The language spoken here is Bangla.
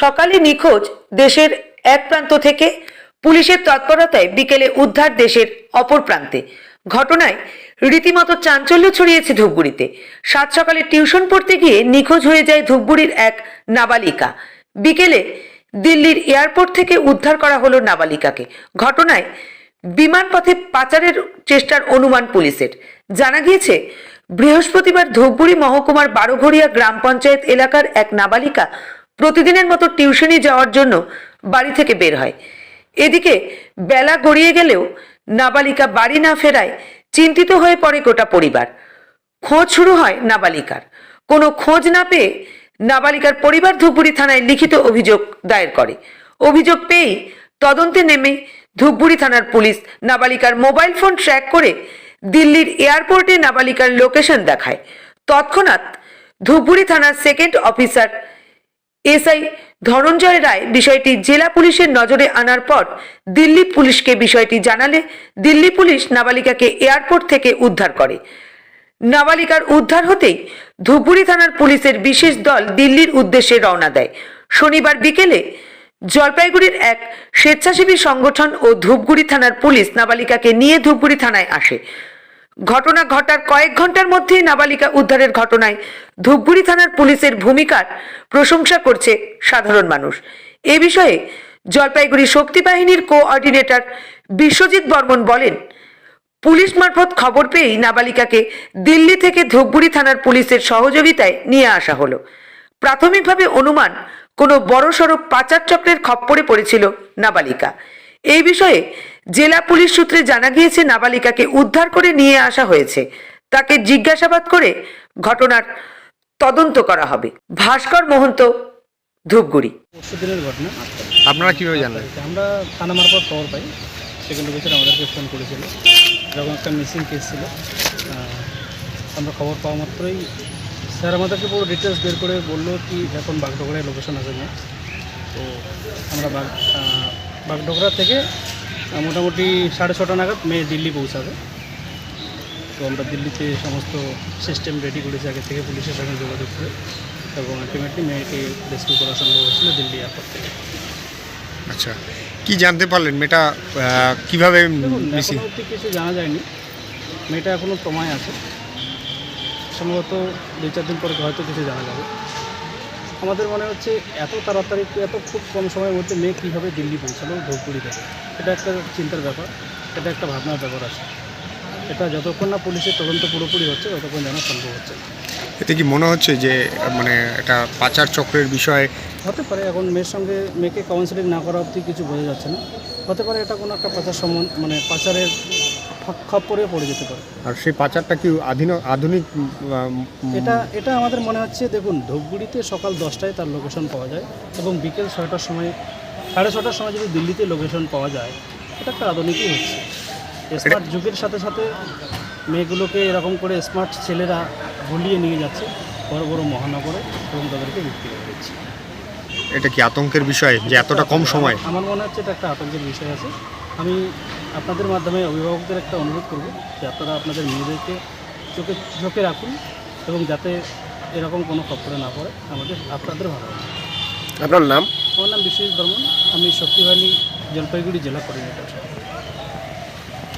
সকালে নিখোঁজ দেশের এক প্রান্ত থেকে পুলিশের তৎপরতায় বিকেলে উদ্ধার দেশের অপর প্রান্তে। ঘটনায় রীতিমতো চাঞ্চল্য ছড়িয়েছে ধূপগুড়িতে। সাত সকালে টিউশন পড়তে গিয়ে নিখোঁজ হয়ে যায় ধূপগুড়ির এক নাবালিকা। বিকেলে দিল্লির এয়ারপোর্ট থেকে উদ্ধার করা হলো নাবালিকাকে। ঘটনায় বিমানপথে পাচারের চেষ্টার অনুমান পুলিশের। জানা গিয়েছে, বৃহস্পতিবার ধূপগুড়ি মহকুমার বারোঘড়িয়া গ্রাম পঞ্চায়েত এলাকার এক নাবালিকা প্রতিদিনের মতো টিউশনি যাওয়ার জন্য বাড়ি থেকে বের হয়। এদিকে বেলা গড়িয়ে গেলেও নাবালিকা বাড়ি না ফেরায় চিন্তিত হয়ে পড়ে গোটা পরিবার। খোঁজ শুরু হয় নাবালিকার। কোনো খোঁজ না পেয়ে নাবালিকার পরিবার ধূপগুড়ি থানায় লিখিত অভিযোগ দায়ের করে। অভিযোগ পেয়েই তদন্তে নেমে ধূপগুড়ি থানার পুলিশ নাবালিকার মোবাইল ফোন ট্র্যাক করে দিল্লির এয়ারপোর্টে নাবালিকার লোকেশন দেখায়। তৎক্ষণাৎ ধূপগুড়ি থানার second officer SI Dhananjay Roy বিষয়টি জেলা পুলিশের নজরে আনার পর দিল্লি পুলিশকে বিষয়টি জানালে দিল্লি পুলিশ নাবালিকাকে এয়ারপোর্ট থেকে উদ্ধার করে। নাবালিকার উদ্ধার হতেই ধূপগুড়ি থানার পুলিশের বিশেষ দল দিল্লির উদ্দেশ্যে রওনা দেয়। শনিবার বিকেলে জলপাইগুড়ির এক স্বেচ্ছাসেবী সংগঠন ও ধূপগুড়ি থানার পুলিশ নাবালিকাকে নিয়ে ধূপগুড়ি থানায় আসে। ঘটনা ঘটার কয়েক ঘণ্টার মধ্যেই নাবালিকা উদ্ধারের ঘটনায় ধূপগুড়ি থানার পুলিশের ভূমিকার প্রশংসা করছে সাধারণ মানুষ। এ বিষয়ে জলপাইগুড়ি শক্তি বাহিনীর কোঅর্ডিনেটর বিশ্বজিৎ বর্মন বলেন, পুলিশ মারফত খবর পেয়েই নাবালিকাকে দিল্লি থেকে ধূপগুড়ি থানার পুলিশের সহযোগিতায় নিয়ে আসা হলো। প্রাথমিকভাবে অনুমান কোনো বড়সড় পাচার চক্রের খপ্পরে পড়েছিল নাবালিকা। এই বিষয়ে জেলা পুলিশ সূত্রে জানা গিয়েছে নাবালিকাকে উদ্ধার করে নিয়ে আসা হয়েছে। তাকে জিজ্ঞাসাবাদ করে ঘটনার তদন্ত করা হবে। ভাস্কর মহন্ত ধূপগুড়ি। ঘটনা। আপনারা কীভাবে জানলেন? আমরা থানা মারফত খবর পাই। সেকেন্ড অফিসার আমাদেরকে ফোন করেছিল। যখন একটা মিসিং কেস ছিল আমরা খবর পাওয়া মাত্রই স্যার আমাদেরকে পুরো ডিটেলস বের করে বলল কি এখন বাগডোগরায় লোকেশন আছে না তো আমরা বাগ বাগডোগরা থেকে মোটামুটি সাড়ে ছটা নাগাদ মেয়ে দিল্লি পৌঁছাবে। তো আমরা দিল্লিতে সমস্ত সিস্টেম রেডি করেছি আগে থেকে পুলিশের সঙ্গে যোগাযোগ করে এবং আলটিমেটলি মেয়েকে রেস্কিউ করা সম্ভব হয়েছিল দিল্লি এয়ারপোর্ট থেকে। আচ্ছা কি জানতে পারলেন মেয়েটা কীভাবে অবধি কিছু জানা যায়নি। মেয়েটা এখনও প্রমায় আছে। সম্ভবত দুই চার দিন পরে হয়তো কিছু জানা যাবে। আমাদের মনে হচ্ছে এত তাড়াতাড়ি এত খুব কম সময়ের মধ্যে মেয়ে কীভাবে দিল্লি পৌঁছালো ধূপগুড়ি থেকে? এটা একটা চিন্তার ব্যাপার এটা একটা ভাবনার ব্যাপার আছে। এটা যতক্ষণ না পুলিশের তদন্ত পুরোপুরি হচ্ছে ততক্ষণ জানা সম্ভব হচ্ছে এতে কি মনে হচ্ছে যে মানে এটা পাচার চক্রের বিষয় হতে পারে এখন মেয়ের সঙ্গে মেয়েকে কাউন্সিলিং না করা অবধি কিছু বোঝা যাচ্ছে না। হতে পারে এটা কোনো একটা পাচার সম্বন্ধ মানে পাচারের খপ্পরে পড়ে যেতে পারে। আর সেই পাচারটা কি আধুনিক আধুনিক এটা এটা আমাদের মনে হচ্ছে দেখুন ধূপগুড়িতে সকাল দশটায় তার লোকেশন পাওয়া যায় এবং বিকেল ছয়টার সময় সাড়ে ছটার সময় যদি দিল্লিতে লোকেশন পাওয়া যায় এটা একটা আধুনিকই হচ্ছে। স্মার্ট যুগের সাথে সাথে মেয়েগুলোকে এরকম করে স্মার্ট ছেলেরা ভুলিয়ে নিয়ে যাচ্ছে বড় বড় মহানগরে এবং তাদেরকে বিক্রি করে দিচ্ছে। এটা কি আতঙ্কের বিষয় যে এতটা কম সময়? আমার মনে হচ্ছে এটা একটা আতঙ্কের বিষয় আছে। আমি আপনাদের মাধ্যমে অভিভাবকদের একটা অনুরোধ করব যে আপনারা আপনাদের মেয়েদেরকে চোখে চোখে রাখুন এবং যাতে এরকম কোনো খবরে না পড়ে। আমাদের আপনাদের ভালো আপনার নাম? আমার নাম বিশ্বজিৎ বর্মন। আমি শক্তিবাহিনী জলপাইগুড়ি জেলা কোঅর্ডিনেটর